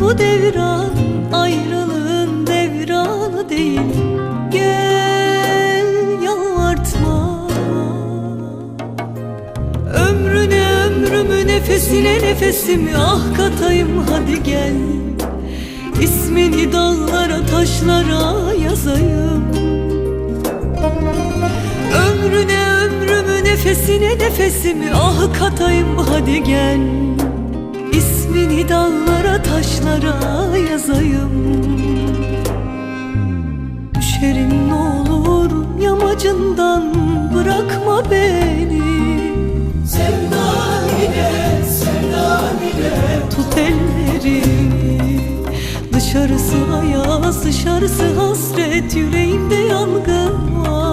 bu devran ayrılığın devranı değil. Gel yalvartma. Ömrüne ömrümü nefesine nefesimi ah katayım hadi gel. İsmini dağlara taşlara yazayım. Ömrüne ömrümü nefesine nefesimi ah katayım hadi gel taşlara yazayım. Düşerim ne olur yamacından bırakma beni. Sevda ile, sevda ile. Tut ellerimi Dışarısı ayaz, dışarısı hasret Yüreğimde yangın var.